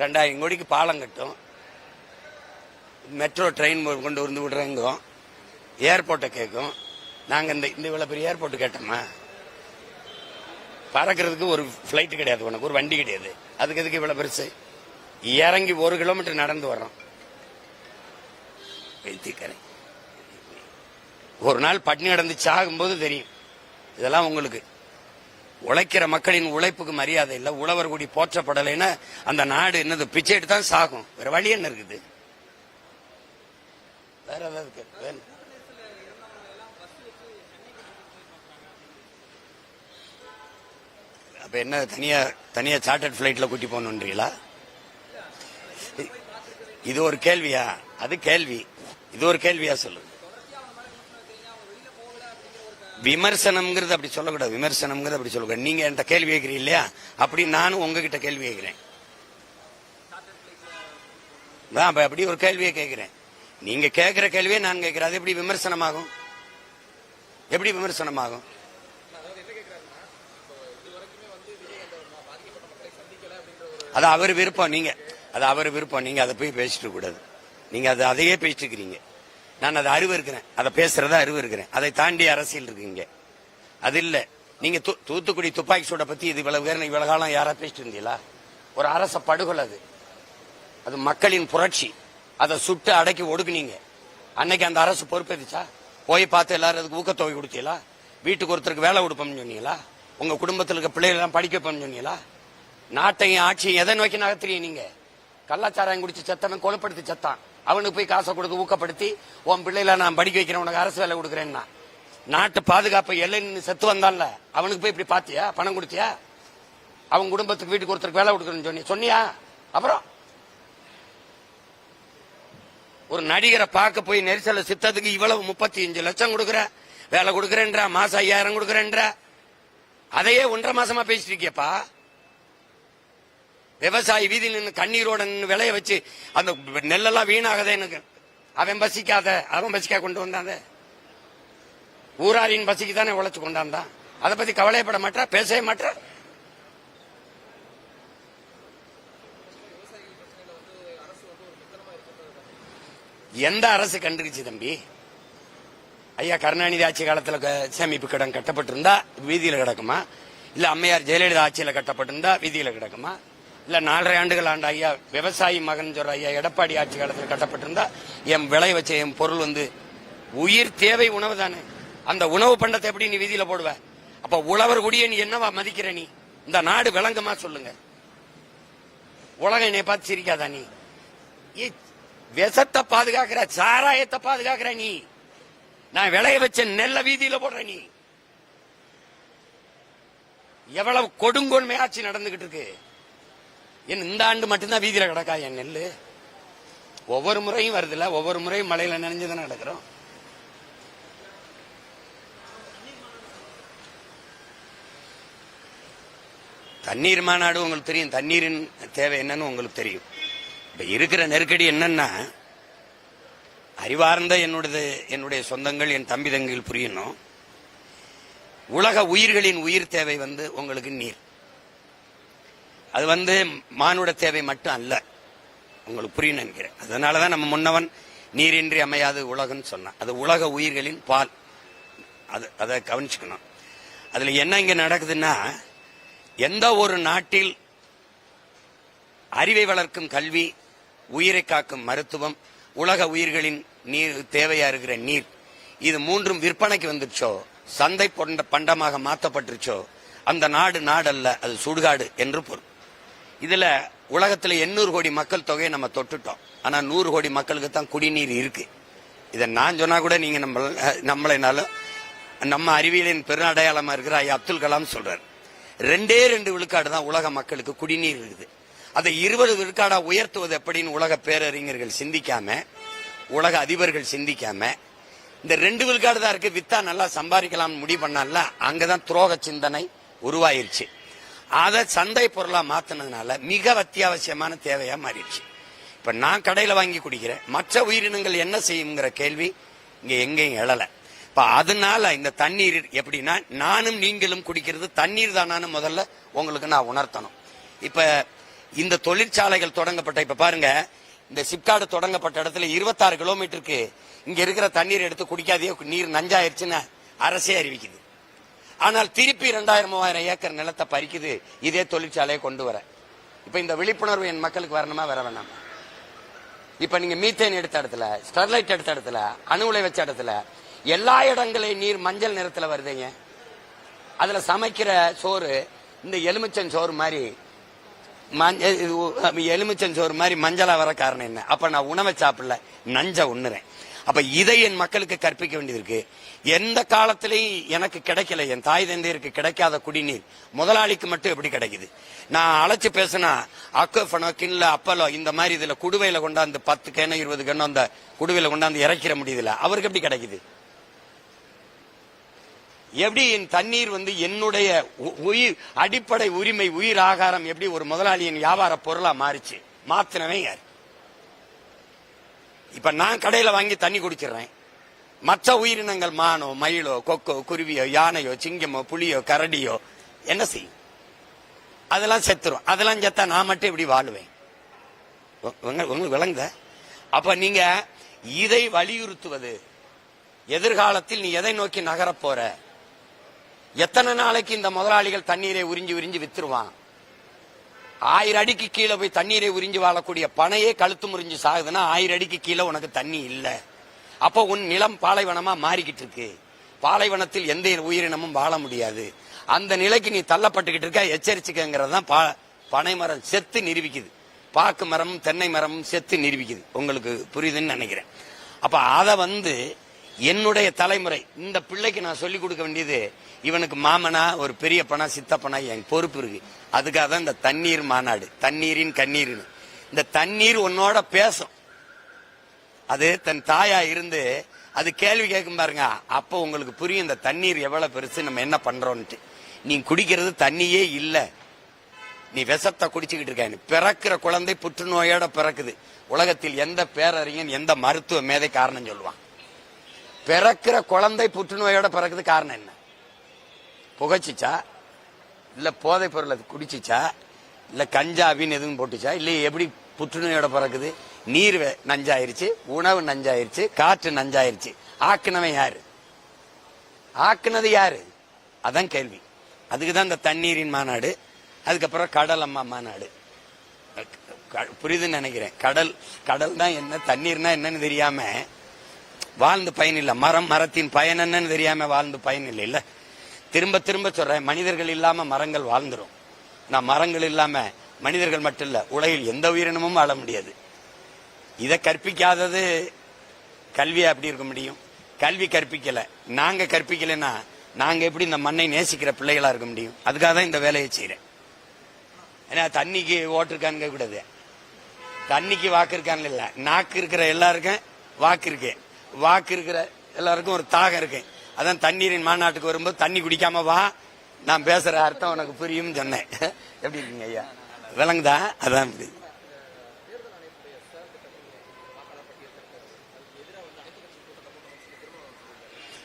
ரெண்டாயிரம் கோடிக்கு பாலம் கட்டும். மெட்ரோ ட்ரெயின் கொண்டு வந்து விடுறேங்கும். ஏர்போர்ட்டை கேட்கும் நாங்கள் இந்த இந்த இவ்வளோ பெரிய ஏர்போர்ட் கேட்டோமா? பறக்கிறதுக்கு ஒரு ஃப்ளைட் கிடையாது உனக்கு ஒரு வண்டி கிடையாது. அதுக்கு எதுக்கு இவ்வளோ பெருசு? இறங்கி ஒரு கிலோமீட்டர் நடந்து வர்றோம். வைத்தியக்கரை ஒரு நாள் பட்னி நடந்து சாகும்போது தெரியும். இதெல்லாம் உங்களுக்கு. உழைக்கிற மக்களின் உழைப்புக்கு மரியாதை இல்லை உழவர் குடி போற்றப்படலைன்னா அந்த நாடு என்னது பிச்சை எடுத்து தான் சாகும். வேற வழி என்ன இருக்குது? வேற ஏதாவது இருக்கு? அப்ப என்ன தனியா தனியா சார்ட்டர்ட் பிளைட்ல கூட்டி போகணுன்றீங்களா? இது ஒரு கேள்வியா? அது கேள்வி. இது ஒரு கேள்வியா சொல்லுங்க விமர்சனம்ங்கிறது அப்படி சொல்லக்கூடாது. விமர்சனம்ங்கிறது அப்படி சொல்லக்கூடாது. நீங்க என்கிட்ட கேள்வி கேட்கிறீங்க இல்லையா? அப்படி நானும் உங்ககிட்ட கேள்வி கேட்கிறேன். நான் அப்படி ஒரு கேள்வியை கேட்கிறேன். நீங்க கேட்கிற கேள்வியை நான் கேட்கிறேன். அது எப்படி விமர்சனமாகும்? எப்படி விமர்சனமாகும்? அது அவர் விருப்பம். நீங்க அது அவர் விருப்பம். நீங்க அதை போய் பேசிட்டு கூடாது. நீங்க அது அதையே பேசிட்டு இருக்கிறீங்க. நான் அதை அறிவு இருக்கிறேன் அதை பேசுறதா அறிவு இருக்கிறேன் அதை தாண்டி அரசியல் இருக்குங்க அது இல்ல. நீங்க தூ- தூத்துக்குடி துப்பாக்கி சூட பத்தி இது இவ்வளவு பேர் இவ்வளவு காலம் யாரா பேசிட்டு இருந்தீங்களா? ஒரு அரச படுகொலை அது. அது மக்களின் புரட்சி. அதை சுட்டு அடக்கி ஒடுக்குனீங்க. அன்னைக்கு அந்த அரசு பொறுப்பேற்றுச்சா போய் பார்த்து எல்லாரும் அதுக்கு ஊக்கத்தொகை கொடுத்தீங்களா? வீட்டுக்கு ஒருத்தருக்கு வேலை கொடுப்போம்னு சொன்னீங்களா? உங்க குடும்பத்தில் இருக்க பிள்ளைகள்லாம் படிக்க வைப்போம்னு சொன்னீங்களா? நாட்டையும் ஆட்சியும் எதை நோக்கி நகர்த்துறீங்க நீங்க? கள்ளச்சாராயம் குடிச்சு செத்தவன் கொலைப்படுத்தி செத்தான். அவனுக்கு போய் காசை கொடுத்து ஊக்கப்படுத்தி உன் பிள்ளையில நான் படிக்க வைக்கிறேன் உனக்கு அரசு வேலை கொடுக்குறேன்னா. நாட்டு பாதுகாப்பு எல்லை செத்து வந்தான்ல அவனுக்கு போய் இப்படி பாத்தியா? பணம் கொடுத்தியா? அவன் குடும்பத்துக்கு வீட்டுக்கு ஒருத்தருக்கு வேலை கொடுக்குறேன்னு சொன்னி சொன்னியா? அப்புறம்? ஒரு நடிகரை பார்க்க போய் நெரிசல சித்தத்துக்கு இவ்வளவு முப்பத்தி அஞ்சு லட்சம் கொடுக்குற வேலை கொடுக்குறேன்ற மாசம் ஐயாயிரம் கொடுக்குறேன்ற. அதையே ஒன்றரை மாசமா பேசிட்டு இருக்கியப்பா. விவசாயி வீதியில் நின்று கண்ணீரோட நின்று விளைய வச்சு அந்த நெல்லெல்லாம் வீணாகதே எனக்கு. அவன் பசிக்காத அவன் பசிக்கா கொண்டு வந்தாத. ஊராரின் பசிக்கு தானே உழைச்சு கொண்டாந்தான் அதை பத்தி கவலைப்பட மாட்டா பேசவே மாட்டா. எந்த அரசு கண்டுக்குச்சு தம்பி? ஐயா கருணாநிதி ஆட்சி காலத்தில் க- சேமிப்பு கடன் கட்டப்பட்டிருந்தா வீதியில கிடக்குமா? இல்ல அம்மையார் ஜெயலலிதா ஆட்சியில கட்டப்பட்டிருந்தா வீதியில கிடக்குமா? இல்ல நாலரை ஆண்டுகள் ஆண்ட ஐயா விவசாயி மகன் சொல்ற ஐயா எடப்பாடி ஆட்சி காலத்தில் கட்டப்பட்டிருந்தா என் விளை வச்ச என் பொருள் வந்து உயிர் தேவை உணவு தானே. அந்த உணவு பண்டத்தை எப்படி நீ வீதியில போடுவ? அப்ப உழவர் குடிய நீ என்னவா மதிக்கிற நீ? இந்த நாடு விளங்குமா சொல்லுங்க. உலகம் என்னை பார்த்து சிரிக்காதா நீ? ஏய், விஷத்தை பாதுகாக்கிற சாராயத்தை பாதுகாக்கிற நீ? நான் விளைய வச்ச நெல்ல வீதியில போடுற நீ? எவ்வளவு கொடுங்கொன்மை ஆட்சி நடந்துகிட்டு இருக்கு. என் இந்த ஆண்டு மட்டும்தான் வீதியில கிடக்கா என் நெல் ஒவ்வொரு முறையும் வருதுல்ல ஒவ்வொரு முறையும் மழையில நினைஞ்சுதானே நடக்கிறோம் தண்ணீர் மாநாடு உங்களுக்கு தெரியும். தண்ணீரின் தேவை என்னன்னு உங்களுக்கு தெரியும். இப்ப இருக்கிற நெருக்கடி என்னன்னா அறிவார்ந்த என்னுடைய என்னுடைய சொந்தங்கள் என் தம்பி தங்கிகள் புரியணும். உலக உயிர்களின் உயிர் தேவை வந்து உங்களுக்கு நீர். அது வந்து மானுட தேவை மட்டும் அல்ல. உங்களுக்கு புரியணும் நினைக்கிறேன். அதனாலதான் நம்ம முன்னவன் நீரின்றி அமையாது உலகம்னு சொன்னான். அது உலக உயிர்களின் பால். அது அதை கவனிச்சுக்கணும். அதுல என்ன இங்க நடக்குதுன்னா எந்த ஒரு நாட்டில் அறிவை வளர்க்கும் கல்வி உயிரை காக்கும் மருத்துவம் உலக உயிர்களின் நீர் தேவையா இருக்கிற நீர் இது மூன்றும் விற்பனைக்கு வந்துருச்சோ? சந்தை பண்டமாக மாற்றப்பட்டுருச்சோ அந்த நாடு நாடல்ல அது சுடுகாடு என்று பொருள். இதுல உலகத்துல எண்ணூறு கோடி மக்கள் தொகையை நம்ம தொட்டுட்டோம். ஆனா நூறு கோடி மக்களுக்கு தான் குடிநீர் இருக்கு. இதை நான் சொன்னா கூட நீங்க நம்ம நம்மளைனாலும் நம்ம அறிவியலின் பெருநடையாளமா இருக்கிற ஐயா அப்துல் கலாம் சொல்றாரு. ரெண்டே ரெண்டு விழுக்காடு தான் உலக மக்களுக்கு குடிநீர் இருக்குது. அதை இருபது விழுக்காடா உயர்த்துவது எப்படின்னு உலக பேரறிஞர்கள் சிந்திக்காம உலக அதிபர்கள் சிந்திக்காம இந்த ரெண்டு விழுக்காடு தான் இருக்கு. வித்தா நல்லா சம்பாதிக்கலாம்னு முடிவு பண்ணால அங்கதான் துரோக சிந்தனை உருவாயிருச்சு. அதை சந்தை பொருளாக மாத்தினதுனால மிக அத்தியாவசியமான தேவையாக மாறிடுச்சு. இப்ப நான் கடையில் வாங்கி குடிக்கிறேன். மற்ற உயிரினங்கள் என்ன செய்யுங்கிற கேள்வி இங்கே எங்கேயும் எழலை. இப்போ அதனால இந்த தண்ணீர் எப்படின்னா நானும் நீங்களும் குடிக்கிறது தண்ணீர் தானான்னு முதல்ல உங்களுக்கு நான் உணர்த்தணும். இப்போ இந்த தொழிற்சாலைகள் தொடங்கப்பட்ட இப்போ பாருங்க இந்த சிப்காடு தொடங்கப்பட்ட இடத்துல இருபத்தாறு கிலோமீட்டருக்கு இங்கே இருக்கிற தண்ணீர் எடுத்து குடிக்காதே நீர் நஞ்சாயிருச்சுன்னு அரசே அறிவிக்குது. ஆனால் திருப்பி ரெண்டாயிரம் மூவாயிரம் ஏக்கர் நிலத்தை பறிக்குது இதே தொழிற்சாலையை கொண்டு வர. இப்ப இந்த விழிப்புணர்வு என் மக்களுக்கு வரணுமா வர வேணாமா? இப்ப நீங்க மீத்தேன் எடுத்த இடத்துல ஸ்டெர்லைட் எடுத்த இடத்துல அணு உலை வச்ச இடத்துல எல்லா இடங்களையும் நீர் மஞ்சள் நிறத்துல வருதுங்க. அதுல சமைக்கிற சோறு இந்த எலுமிச்சன் சோறு மாதிரி மஞ்சள் எலுமிச்சன் சோறு மாதிரி மஞ்சளா வர காரணம் என்ன? அப்ப நான் உணவை சாப்பிடல நஞ்ச உண்ணுறேன். அப்ப இதை என் மக்களுக்கு கற்பிக்க வேண்டியிருக்கு எந்த காலத்திலையும் எனக்கு கிடைக்கல. என் தாய் தந்தையருக்கு கிடைக்காத குடிநீர் முதலாளிக்கு மட்டும் எப்படி கிடைக்குது? நான் அழைச்சு பேசினா அக்கோஃபனோ கிண்ல அப்பலோ இந்த மாதிரி இதுல குடுவையில கொண்டாந்து பத்து கேனோ இருபது கேனோ அந்த குடுவையில கொண்டாந்து இறக்கிற முடியுதுல அவருக்கு எப்படி கிடைக்குது? எப்படி என் தண்ணீர் வந்து என்னுடைய உ- உயிர் அடிப்படை உரிமை உயிர் ஆகாரம் எப்படி ஒரு முதலாளியின் வியாபார பொருளா மாறிச்சு? மாத்தினவன் யார்? இப்ப நான் கடையில வாங்கி தண்ணி குடிச்சிடுறேன். மற்ற உயிரினங்கள் மானோ மயிலோ கொக்கோ குருவியோ யானையோ சிங்கமோ புலியோ கரடியோ என்ன செய்யும்? அதெல்லாம் செத்துரும். அதெல்லாம் செத்தா நான் மட்டும் இப்படி வாழுவேன். உங்களுக்கு விளங்குத? அப்ப நீங்க இதை வலியுறுத்துவது. எதிர்காலத்தில் நீ எதை நோக்கி நகரப் போற? எத்தனை நாளைக்கு இந்த முதலாளிகள் தண்ணீரை உறிஞ்சி உறிஞ்சி வித்துருவான்? ஆயிரம் அடிக்கு கீழே போய் தண்ணீரை உறிஞ்சி வாழக்கூடிய பனையே கழுத்து முறிஞ்சு சாகுதுன்னா ஆயிரம் அடிக்கு கீழே உனக்கு தண்ணி இல்லை. அப்போ உன் நிலம் பாலைவனமா மாறிக்கிட்டு இருக்கு. பாலைவனத்தில் எந்த உயிரினமும் வாழ முடியாது. அந்த நிலைக்கு நீ தள்ளப்பட்டுக்கிட்டு இருக்க எச்சரிச்சுக்கங்கிறது தான் பா- பனை மரம் செத்து நிரூபிக்குது. பாக்கு மரமும் தென்னை மரமும் செத்து நிரூபிக்குது. உங்களுக்கு புரியுதுன்னு நினைக்கிறேன். அப்போ அதை வந்து என்னுடைய தலைமுறை இந்த பிள்ளைக்கு நான் சொல்லிக் கொடுக்க வேண்டியது இவனுக்கு மாமனா ஒரு பெரிய பணா சித்தப்பனா என் பொறுப்பு இருக்கு. அதுக்காக தான் இந்த தண்ணீர் மாநாடு தண்ணீரின் கண்ணீர்னு இந்த தண்ணீர் உன்னோட பேசும். அது தன் தாயா இருந்து அது கேள்வி கேட்கும் பாருங்க அப்போ உங்களுக்கு புரியும் இந்த தண்ணீர் எவ்வளவு பெருசு நம்ம என்ன பண்றோம்ட்டு நீ குடிக்கிறது தண்ணியே இல்ல. நீ விஷத்தை குடிச்சுக்கிட்டு இருக்க பிறக்கிற குழந்தை புற்றுநோயோட பிறக்குது. உலகத்தில் எந்த பேரறிஞன் எந்த மருத்துவ மேதை காரணம் சொல்லுவான்? பிறக்கிற குழந்தை புற்றுநோயோட பிறக்குது காரணம் என்ன? புகைச்சிச்சா? இல்ல போதைப் அது குடிச்சிச்சா? இல்ல கஞ்சாவின்னு எதுவும் போட்டுச்சா? இல்ல எப்படி புற்றுநோயோட பிறக்குது? நீர் வே- நஞ்சாயிருச்சு உணவு நஞ்சாயிருச்சு காற்று நஞ்சாயிருச்சு. ஆக்குனவன் யாரு? ஆக்குனது யாரு? அதான் கேள்வி. அதுக்கு தான் இந்த தண்ணீரின் மாநாடு அதுக்கப்புறம் கடல் அம்மா மாநாடு. க- புரியுதுன்னு நினைக்கிறேன். கடல் கடல் தான் என்ன தண்ணீர்னா என்னன்னு தெரியாம வாழ்ந்து பயன் இல்லை மரம் மரத்தின் பயன் என்னன்னு தெரியாம வாழ்ந்து பயன் இல்லை இல்லை திரும்ப திரும்ப சொல்றேன் மனிதர்கள் இல்லாம மரங்கள் வாழ்ந்துடும் நான் மரங்கள் இல்லாம மனிதர்கள் மட்டும் இல்ல உலகில் எந்த உயிரினமும் வாழ முடியாது. இதை கற்பிக்காதது கல்வியா எப்படி இருக்க முடியும்? கல்வி கற்பிக்கல. நாங்க கற்பிக்கலைன்னா நாங்க எப்படி இந்த மண்ணை நேசிக்கிற பிள்ளைகளா இருக்க முடியும்? அதுக்காக தான் இந்த வேலையை செய்யறேன் ஏன்னா தண்ணிக்கு ஓட்டு இருக்கான்னு கூடாது தண்ணிக்கு வாக்கு இருக்கான்னு இல்ல. நாக்கு இருக்கிற எல்லாருக்கும் வாக்கு இருக்கு. வாக்கு இருக்கிற எல்லாருக்கும் ஒரு தாகம் இருக்கு. அதான் தண்ணீரின் மாநாட்டுக்கு வரும்போது தண்ணி குடிக்காம வா. நான் பேசுற அர்த்தம் உனக்கு புரியும் சொன்னேன். எப்படி இருக்கீங்க ஐயா? விளங்குதா? அதான் இது.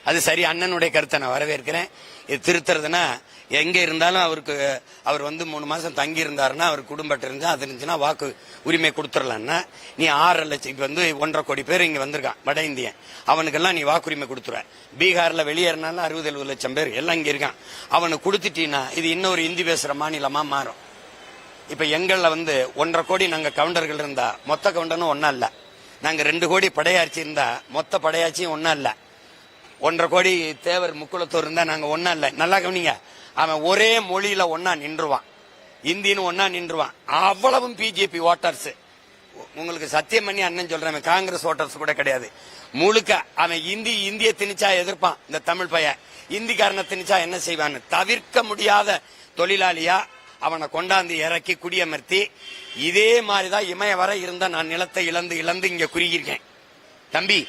அது சரி அண்ணனுடைய கருத்தை நான் வரவேற்கிறேன். இது திருத்துறதுன்னா எங்க இருந்தாலும் அவருக்கு அவர் வந்து மூணு மாசம் தங்கி இருந்தாருன்னா அவர் குடும்பத்தை இருந்தா அது இருந்துச்சுன்னா வாக்கு உரிமை கொடுத்துடலாம்னா நீ ஆறரை லட்சம் இப்போ வந்து ஒன்றரை கோடி பேர் இங்க வந்திருக்கான் வட இந்தியன். அவனுக்கெல்லாம் நீ வாக்குரிமை கொடுத்துருவ. பீகார்ல வெளியேறினாலும் அறுபது எழுபது லட்சம் பேர் எல்லாம் இங்க இருக்கான். அவனுக்கு கொடுத்துட்டீங்கன்னா இது இன்னொரு இந்தி பேசுற மாநிலமா மாறும். இப்ப எங்கள்ல வந்து ஒன்றரை கோடி நாங்க கவுண்டர்கள் இருந்தா மொத்த கவுண்டனும் ஒன்னா இல்ல. நாங்க ரெண்டு கோடி படையாட்சி இருந்தா மொத்த படையாட்சியும் ஒன்னா இல்லை. ஒன்றரை கோடி தேவர் முக்குளத்தூர் இருந்தா நாங்க ஒன்னா இல்லை. நல்லா கவனிங்க. அவன் ஒரே மொழியில ஒன்னா நின்றுவான். இந்தின்னு ஒன்னா நின்றுவான். அவ்வளவும் பிஜேபி ஓட்டர்ஸ் உங்களுக்கு சத்தியம் பண்ணி அண்ணன் சொல்றேன் காங்கிரஸ் ஓட்டர்ஸ் கூட கிடையாது. முழுக்க அவன் இந்தி இந்திய திணிச்சா எதிர்ப்பான் இந்த தமிழ் பையன். இந்திக்காரனை திணிச்சா என்ன செய்வான்னு? தவிர்க்க முடியாத தொழிலாளியா அவனை கொண்டாந்து இறக்கி குடியமர்த்தி இதே மாதிரிதான் இமய வர இருந்த நான் நிலத்தை இழந்து இழந்து இங்க குறுகியிருக்கேன். தம்பி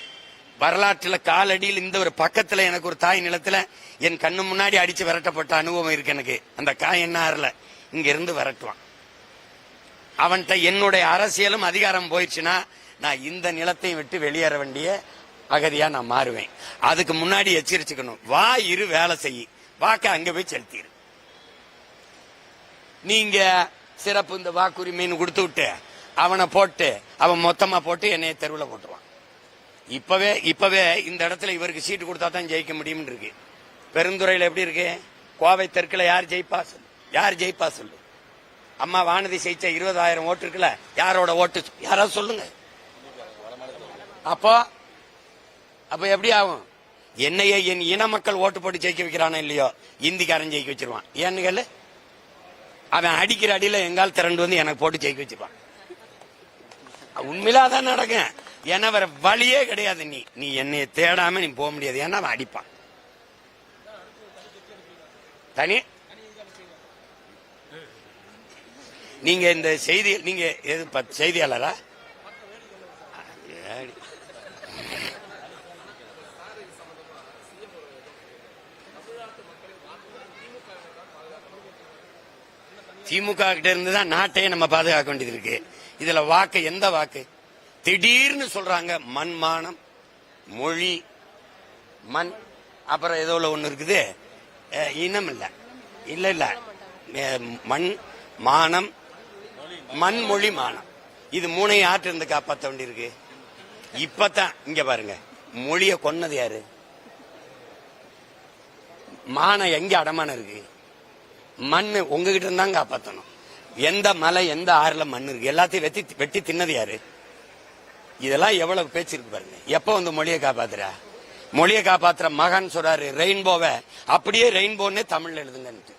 வரலாற்றுல காலடியில் இந்த ஒரு பக்கத்துல எனக்கு ஒரு தாய் நிலத்துல என் கண்ணு முன்னாடி அடிச்சு விரட்டப்பட்ட அனுபவம் இருக்கு எனக்கு. அந்த காய் என்ன ஆறல இங்க இருந்து விரட்டுவான். அவன்கிட்ட என்னுடைய அரசியலும் அதிகாரம் போயிடுச்சுன்னா நான் இந்த நிலத்தையும் விட்டு வெளியேற வேண்டிய அகதியா நான் மாறுவேன். அதுக்கு முன்னாடி எச்சரிச்சுக்கணும். வா இரு வேலை செய். வாக்க அங்க போய் செலுத்திடு நீங்க சிறப்பு இந்த வாக்குரிமைன்னு கொடுத்து விட்டு அவனை போட்டு அவன் மொத்தமா போட்டு என்னைய தெருவில் போட்டுருவான். இப்பவே இப்பவே இந்த இடத்துல இவருக்கு சீட்டு கொடுத்தா தான் ஜெயிக்க முடியும்னு இருக்கு. பெருந்துறையில எப்படி இருக்கு? கோவை தெற்குல யார் ஜெயிப்பா சொல்லு. யார் ஜெயிப்பா சொல்லு. அம்மா வானதி ஜெயிச்ச இருபதாயிரம் ஓட்டு இருக்குல்ல யாரோட ஓட்டு யாராவது சொல்லுங்க. அப்போ அப்ப எப்படி ஆகும்? என்னைய என் இன மக்கள் ஓட்டு போட்டு ஜெயிக்க வைக்கிறானோ இல்லையோ இந்திக்காரன் ஜெயிக்க வச்சிருவான். ஏன்னு கேளு. அவன் அடிக்கிற அடியில எங்கால் திரண்டு வந்து எனக்கு போட்டு ஜெயிக்க வச்சிருவான் உண்மையில அதான் நடக்கும். ஏன்னா வேற வழியே கிடையாது நீ. நீ என்னைய தேடாம நீ போக முடியாது. ஏன்னா அவன் அடிப்பான். தனி? நீங்க இந்த செய்தி நீங்க எது செய்தியாளரா? திமுக கிட்ட இருந்து தான் நாட்டையே நம்ம பாதுகாக்க வேண்டியது இருக்கு. இதுல வாக்கு எந்த வாக்கு? திடீர்னு சொல்றாங்க மண்மானம் மொழி மண் அப்புறம் ஏதோ ஒன்று இருக்குது. இனம் இல்லை. இல்லை இல்லை. மண் மானம் மண் மொழி மானம். இது மூணையும் ஆற்றிருந்து காப்பாற்ற வேண்டியிருக்கு? இப்பதான் இங்க பாருங்க. மொழிய கொன்னது யாரு? மானம் எங்க அடமானம் இருக்கு? மண்ணு உங்ககிட்ட இருந்தாங்க காப்பாத்தணும். எந்த மலை எந்த ஆறுல மண் இருக்கு? எல்லாத்தையும் வெட்டி வெட்டி தின்னது யாரு? இதெல்லாம் எவ்வளவு பேச்சு இருக்கு பாருங்க. எப்ப வந்து மொழியை காப்பாத்துறா? மொழியை காப்பாத்துற மகன் சொல்றாரு ரெயின்போவை அப்படியே ரெயின்போன்னு தமிழ்ல எழுதுங்கன்ட்டு.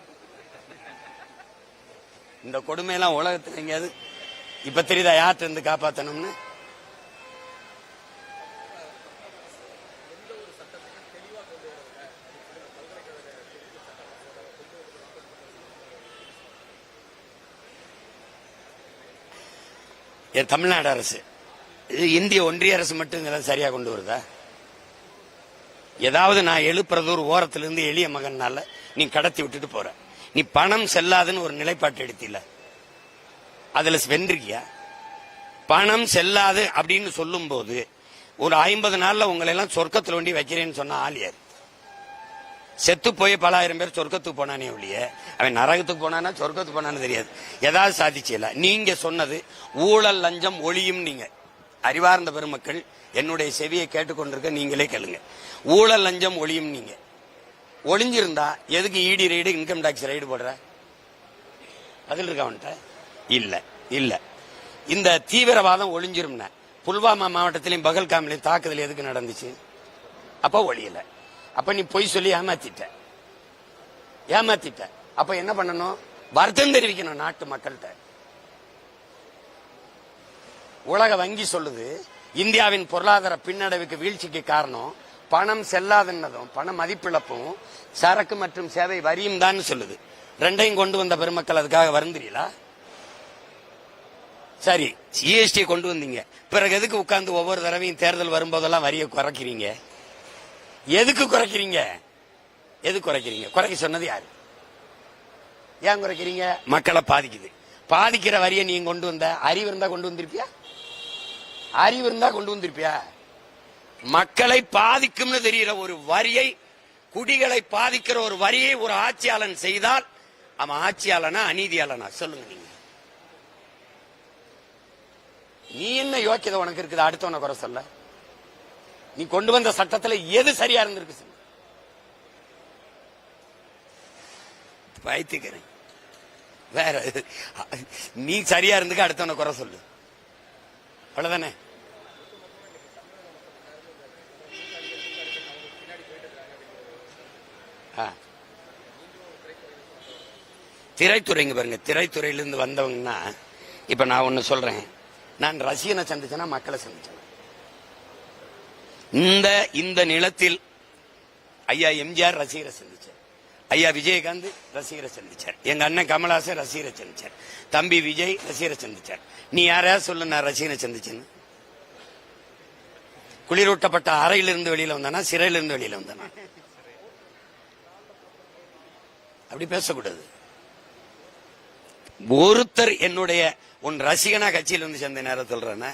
இந்த கொடுமையெல்லாம் உலகத்துல எங்கேயாவது இப்ப தெரியுதா? யார்கிட்ட இருந்து காப்பாத்தணும்னு? என் தமிழ்நாடு அரசு. இது இந்திய ஒன்றிய அரசு மட்டும் இதெல்லாம் சரியா கொண்டு வருதா? ஏதாவது நான் எழுப்புறது ஒரு ஓரத்திலிருந்து எளிய மகன்னால நீ கடத்தி விட்டுட்டு போற. நீ பணம் செல்லாதுன்னு ஒரு நிலைப்பாட்டு எடுத்தில. அதுல வென்றிருக்கியா? பணம் செல்லாது அப்படின்னு சொல்லும் போது ஒரு ஐம்பது நாள்ல உங்களை எல்லாம் சொர்க்கத்துல வண்டி வைக்கிறேன்னு சொன்ன ஆள் செத்து போய் பல ஆயிரம் பேர் சொர்க்கத்துக்கு போனானே ஒழிய அவன் நரகத்துக்கு போனானா சொர்க்கத்துக்கு போனான்னு தெரியாது. ஏதாவது சாதிச்சல? நீங்க சொன்னது ஊழல் லஞ்சம் ஒளியும் நீங்க அறிவார்ந்த பெருமக்கள் என்னுடைய செவியை கேட்டுக்கொண்டிருக்க நீங்களே கேளுங்க. ஊழல் லஞ்சம் ஒளியும் நீங்க. ஒளிஞ்சிருந்தா எதுக்கு இடி ரைடு இன்கம் டாக்ஸ் ரைடு போடுற? பதில் இருக்கா அவன்கிட்ட இல்ல இல்ல. இந்த தீவிரவாதம் ஒளிஞ்சிரும்ன. புல்வாமா மாவட்டத்திலையும் பகல்காமிலையும் தாக்குதல் எதுக்கு நடந்துச்சு? அப்ப ஒளியல. அப்ப நீ பொய் சொல்லி ஏமாத்திட்ட. ஏமாத்திட்ட. அப்ப என்ன பண்ணணும்? வருத்தம் தெரிவிக்கணும் நாட்டு மக்கள்கிட்ட. உலக வங்கி சொல்லுது இந்தியாவின் பொருளாதார பின்னடைவுக்கு வீழ்ச்சிக்கு காரணம் பணம் செல்லாதுன்னதும் பண மதிப்பிழப்பும் சரக்கு மற்றும் சேவை வரியும் தான் சொல்லுது. ரெண்டையும் கொண்டு வந்த பெருமக்கள் அதுக்காக வருந்துறீங்களா சரி ஜிஎஸ்டி கொண்டு வந்தீங்க. பிறகு எதுக்கு உட்கார்ந்து ஒவ்வொரு தடவையும் தேர்தல் வரும்போதெல்லாம் வரியை குறைக்கிறீங்க? எதுக்கு குறைக்கிறீங்க? எது குறைக்கிறீங்க? குறைக்க சொன்னது யாரு? ஏன் குறைக்கிறீங்க? மக்களை பாதிக்குது. பாதிக்கிற வரியை நீங்க கொண்டு வந்த அறிவு இருந்தா கொண்டு வந்திருப்பியா? அறிவு இருந்தா கொண்டு வந்திருப்பியா? மக்களை பாதிக்கும்னு தெரிகிற ஒரு வரியை குடிகளை பாதிக்கிற ஒரு வரியை ஒரு ஆட்சியாளன் செய்தால் அவன் ஆட்சியாளனா அநீதியாளனா? சொல்லுங்க நீங்க. நீ என்ன யோக்கியதை உனக்கு இருக்குது? அடுத்தவனை குறை சொல்ல. நீ கொண்டு வந்த சட்டத்தில் எது சரியா இருந்திருக்கு சொல்லு. வைத்துக்கிறேன் வேற நீ சரியா இருந்துக்க அடுத்தவனை குறை சொல்லு. அவ்வளவுதானே? ஆ. திரைத்துறைங்க பாருங்க. திரைத்துறையிலிருந்து வந்தவங்கன்னா இப்ப நான் ஒண்ணு சொல்றேன். நான் ரசிகனை சந்திச்சேன்னா மக்களை சந்திச்சேன்? இந்த இந்த நிலத்தில் ஐயா எம்ஜிஆர் ரசிகரை சந்திச்சேன் ஐயா விஜயகாந்த் ரசிகரை சந்திச்சார். எங்க அண்ணன் கமலாசன் ரசிகரை சந்திச்சார். தம்பி விஜய் ரசிகரை சந்திச்சார். நீ யாரையாவது சொல்லு நான் ரசிகனை சந்திச்சேன்னு. குளிரூட்டப்பட்ட அறையிலிருந்து வெளியில வந்தானா சிறையிலிருந்து வெளியில வந்தானா? அப்படி பேசக்கூடாது. ஒருத்தர் என்னுடைய உன் ரசிகனா கட்சியில் வந்து சேர்ந்த நேரம் சொல்றேன்னா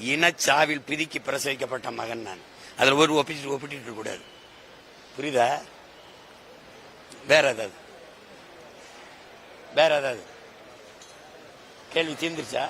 இனச்சாவில் பிதுக்கி பிரசவிக்கப்பட்ட மகன் நான். அதுல ஒரு ஒப்பிட்டு ஒப்பிட்டு கூடாது. புரியுதா? வேற ஏதாவது? வேற ஏதாவது? கேள்வி தீர்ந்துருச்சா?